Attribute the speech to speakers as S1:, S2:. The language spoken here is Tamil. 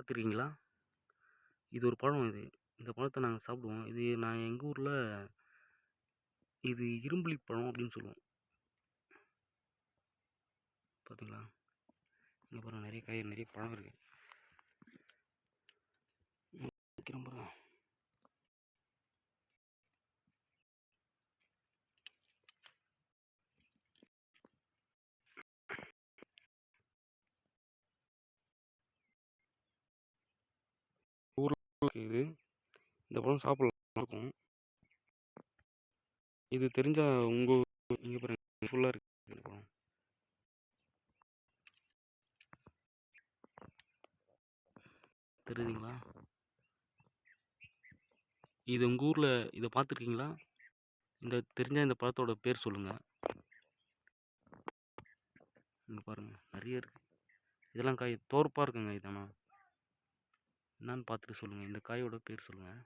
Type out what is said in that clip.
S1: பார்த்துருக்கீங்களா இது ஒரு பழம் இது. இந்த பழத்தை நாங்கள் சாப்பிடுவோம். இது நான் எங்கள் ஊரில் இது இரும்புலி பழம் அப்படின்னு சொல்லுவோம். பார்த்தீங்களா இங்கே பாருங்கள் நிறைய காய் நிறைய பழம் இருக்குது வைக்கிறேன் பாருங்க இருக்குது. இது இந்த பழம் சாப்பிடலாம் இருக்கும் இது தெரிஞ்சால் உங்கள் இங்கே பாருங்க. ஃபுல்லாக இருக்குது இந்த பழம் தெரியுதுங்களா? இது உங்கள் ஊரில் இதை பார்த்துருக்கீங்களா? இந்த தெரிஞ்ச இந்த பழத்தோட பேர் சொல்லுங்கள் இங்கே பாருங்கள் நிறைய இருக்குது இதெல்லாம் காய் தோற்பாக இருக்குங்க இதெல்லாம் என்னன்னு பார்த்துட்டு சொல்லுங்கள் இந்த காயோட பேர் சொல்லுங்கள்